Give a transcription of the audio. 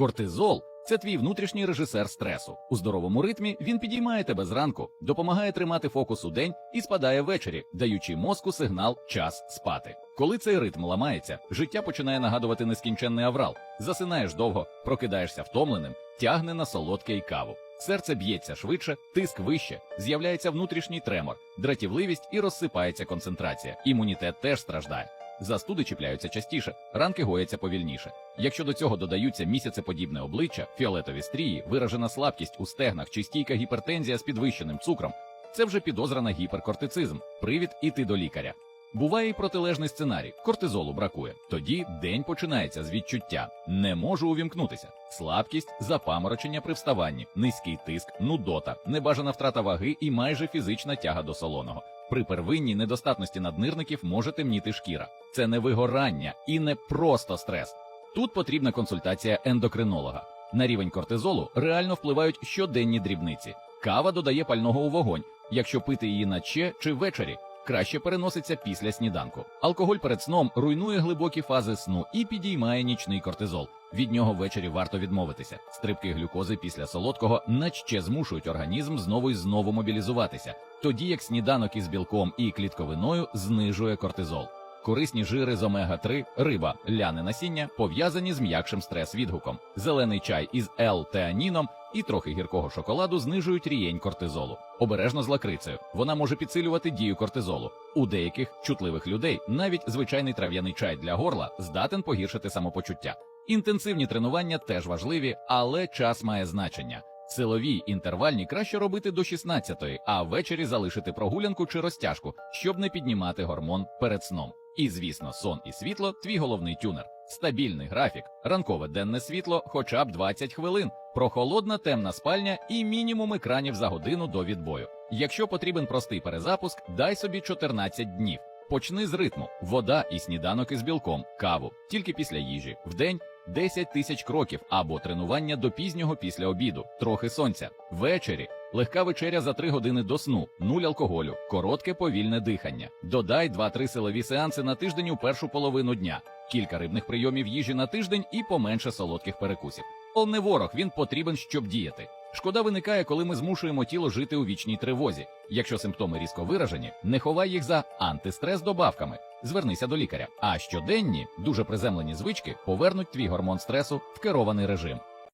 Кортизол це твій внутрішній режисер стресу. У здоровому ритмі він підіймає тебе зранку, допомагає тримати фокус у день і спадає ввечері, даючи мозку сигнал час спати. Коли цей ритм ламається, життя починає нагадувати нескінченний аврал. Засинаєш довго, прокидаєшся втомленим, тягне на солодке й каву. Серце б'ється швидше, тиск вище, з'являється внутрішній тремор, дратівливість і розсипається концентрація. Імунітет теж страждає. Застуди чіпляються частіше, ранки гояться повільніше. Якщо до цього додаються місяцеподібне обличчя, фіолетові стрії, виражена слабкість у стегнах чи стійка гіпертензія з підвищеним цукром, це вже підозра на гіперкортицизм, привід іти до лікаря. Буває і протилежний сценарій, кортизолу бракує. Тоді день починається з відчуття не можу увімкнутися. Слабкість, запаморочення при вставанні, низький тиск, нудота, небажана втрата ваги і майже фізична тяга до солоного. При первинній недостатності наднирників може темніти шкіра. Це не вигорання і не просто стрес. Тут потрібна консультація ендокринолога. На рівень кортизолу реально впливають щоденні дрібниці. Кава додає пального у вогонь, якщо пити її наче чи ввечері. Краще переноситься після сніданку. Алкоголь перед сном руйнує глибокі фази сну і підіймає нічний кортизол. Від нього ввечері варто відмовитися. Стрибки глюкози після солодкого наче змушують організм знову і знову мобілізуватися, тоді як сніданок із білком і клітковиною знижує кортизол. Корисні жири з омега-3, риба, ляне насіння пов'язані з м'якшим стрес-відгуком. Зелений чай із L-теаніном і трохи гіркого шоколаду знижують рівень кортизолу. Обережно з лакрицею. Вона може підсилювати дію кортизолу. У деяких чутливих людей навіть звичайний трав'яний чай для горла здатен погіршити самопочуття. Інтенсивні тренування теж важливі, але час має значення. Силові інтервальні краще робити до 16-ї, а ввечері залишити прогулянку чи розтяжку, щоб не піднімати гормон перед сном. І звісно, сон і світло твій головний тюнер. Стабільний графік, ранкове денне світло, хоча б 20 хвилин, прохолодна темна спальня і мінімум екранів за годину до відбою. Якщо потрібен простий перезапуск, дай собі 14 днів. Почни з ритму: вода і сніданок із білком, каву, тільки після їжі, вдень 10 тисяч кроків або тренування до пізнього після обіду, трохи сонця. Ввечері легка вечеря за 3 години до сну, нуль алкоголю, коротке повільне дихання. Додай 2-3 силові сеанси на тиждень у першу половину дня, кілька рибних прийомів їжі на тиждень і поменше солодких перекусів. Он не ворог, він потрібен, щоб діяти. Шкода виникає, коли ми змушуємо тіло жити у вічній тривозі. Якщо симптоми різко виражені, не ховай їх за антистрес добавками. Звернися до лікаря. А щоденні, дуже приземлені звички повернуть твій гормон стресу в керований режим.